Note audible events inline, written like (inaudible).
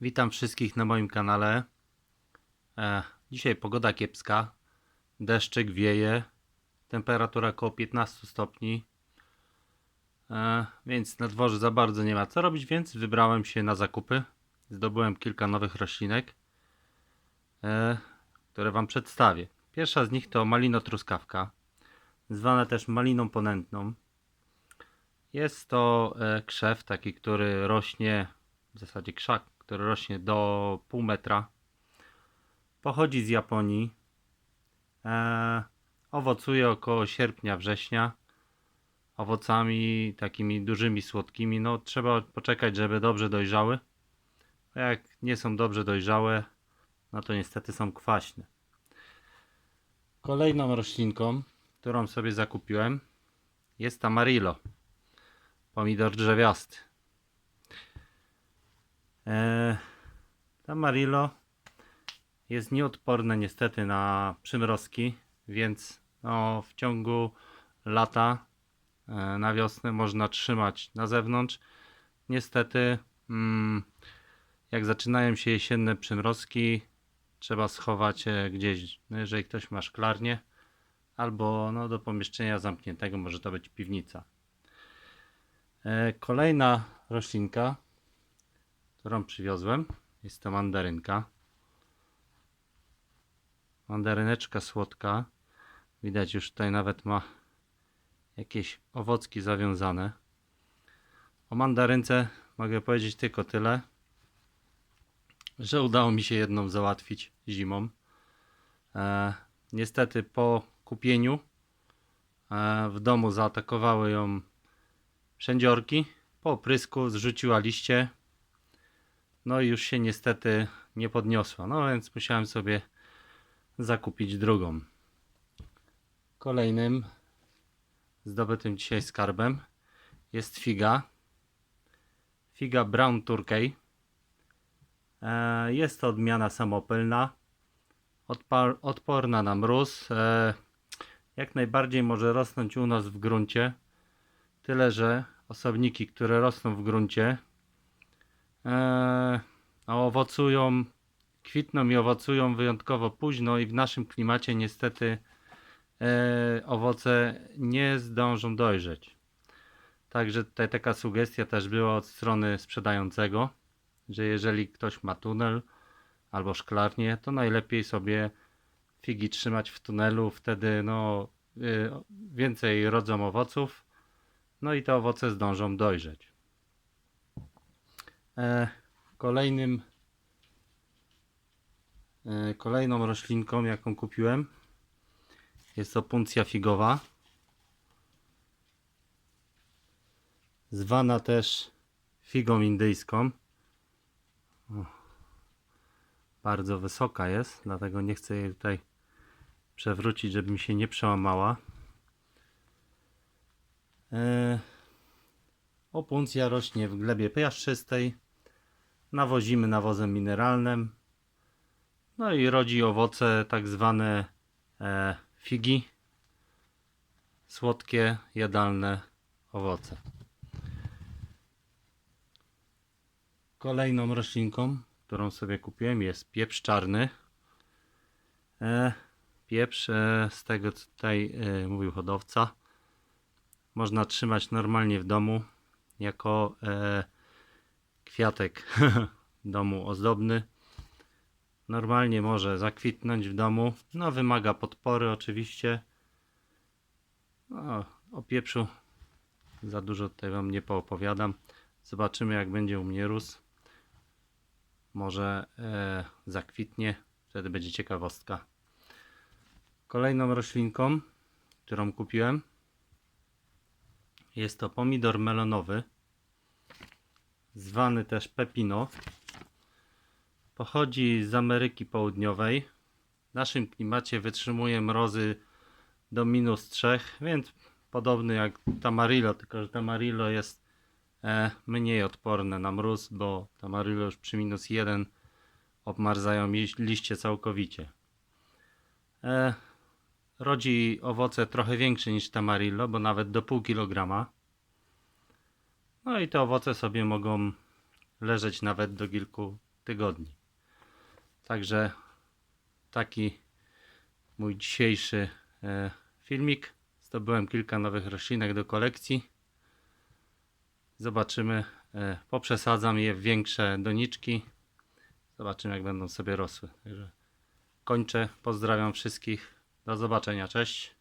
Witam wszystkich na moim kanale. E, dzisiaj pogoda kiepska. Deszczyk wieje. Temperatura około 15 stopni. E, więc na dworze za bardzo nie ma co robić, więc wybrałem się na zakupy. Zdobyłem kilka nowych roślinek, e, które Wam przedstawię. Pierwsza z nich to malino truskawka, zwana też maliną ponętną. Jest to e, krzew taki, który rośnie, w zasadzie krzak, który rośnie do pół metra. Pochodzi z Japonii. E, owocuje około sierpnia, września. Owocami takimi dużymi, słodkimi. No trzeba poczekać, żeby dobrze dojrzały. A jak nie są dobrze dojrzałe, no to niestety są kwaśne. Kolejną roślinką, którą sobie zakupiłem, jest Amarillo. Pomidor drzewiasty. Eee, Amarillo jest nieodporne niestety na przymrozki, więc no, w ciągu lata e, na wiosnę można trzymać na zewnątrz. Niestety, mm, jak zaczynają się jesienne przymrozki, trzeba schować e, gdzieś, no, jeżeli ktoś ma szklarnię, albo no, do pomieszczenia zamkniętego, może to być piwnica. E, Kolejna roślinka, którą przywiozłem, jest to mandarynka. Mandaryneczka słodka. Widać już tutaj nawet ma jakieś owocki zawiązane. O mandarynce mogę powiedzieć tylko tyle, że udało mi się jedną załatwić zimą. E, niestety po kupieniu e, w domu zaatakowały ją Przędziorki po oprysku zrzuciła liście. No i już się niestety nie podniosła. No więc musiałem sobie zakupić drugą. Kolejnym zdobytym dzisiaj skarbem jest figa. Figa Brown Turkey. E, Jest to odmiana samopylna. Odporna na mróz. E, Jak najbardziej może rosnąć u nas w gruncie. Tyle, że osobniki, które rosną w gruncie, e, owocują, kwitną i owocują wyjątkowo późno i w naszym klimacie niestety e, owoce nie zdążą dojrzeć. Także tutaj taka sugestia też była od strony sprzedającego, że jeżeli ktoś ma tunel albo szklarnię, to najlepiej sobie figi trzymać w tunelu, wtedy no, y, więcej rodzą owoców, no i te owoce zdążą dojrzeć. E, kolejnym e, kolejną roślinką, jaką kupiłem, jest to puncja figowa. Zwana też figą indyjską. Bardzo wysoka jest, dlatego nie chcę jej tutaj przewrócić, żeby mi się nie przełamała. E, Opuncja rośnie w glebie piaszczystej. Nawozimy nawozem mineralnym. No i rodzi owoce tak zwane e, figi. Słodkie, jadalne owoce. Kolejną roślinką, którą sobie kupiłem jest pieprz czarny. E, pieprz e, z tego co tutaj mówił hodowca można trzymać normalnie w domu jako kwiatek (laughs) domu ozdobny. Normalnie może zakwitnąć w domu. No wymaga podpory oczywiście. No, o pieprzu za dużo tutaj wam nie poopowiadam. Zobaczymy jak będzie u mnie rósł. Może e, zakwitnie. Wtedy będzie ciekawostka. Kolejną roślinką, którą kupiłem jest to pomidor melonowy, zwany też pepino. Pochodzi z Ameryki Południowej. W naszym klimacie wytrzymuje mrozy do minus 3, więc podobny jak tamarillo, tylko że tamarillo jest e, mniej odporne na mróz, bo tamarillo już przy minus 1 obmarzają liś- liście całkowicie. E, rodzi owoce trochę większe niż tamarillo, bo nawet do pół kilograma. No i te owoce sobie mogą leżeć nawet do kilku tygodni. Także taki mój dzisiejszy e, filmik. Zdobyłem kilka nowych roślinek do kolekcji. Zobaczymy. E, poprzesadzam je w większe doniczki. Zobaczymy, jak będą sobie rosły. Także kończę. Pozdrawiam wszystkich. Do zobaczenia. Cześć.